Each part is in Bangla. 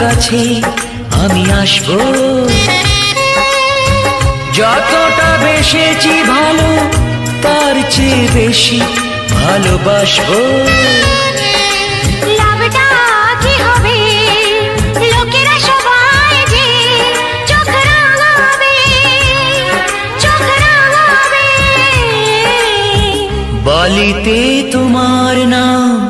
কাছে আমি আসব। যতটা বেসেছি ভালো তার চেয়ে বেশি ভালোবাসবো। বালিতে তোমার নাম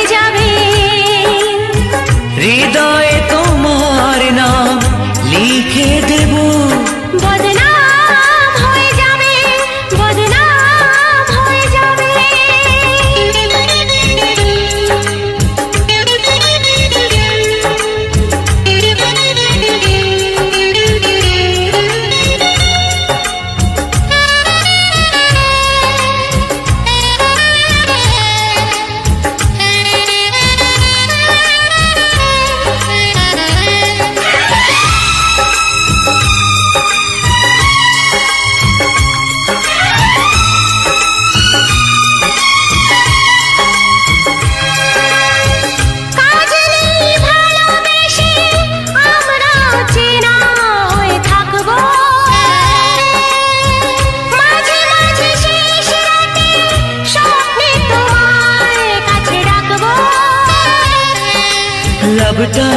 লাভটা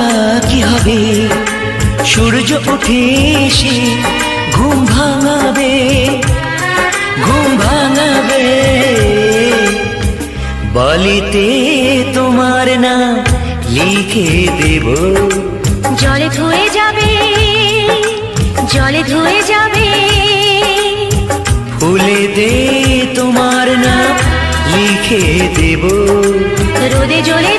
কি হবে? সূর্য উঠে এসে ঘুম ভাঙাবে ঘুম ভাঙাবে। বালিতে তোমার নাম লিখে দেব। জলে ধুয়ে যাবে জলে ধুয়ে যাবে। ফুলেতে তোমার নাম লিখে দেব। রোদে জ্বলে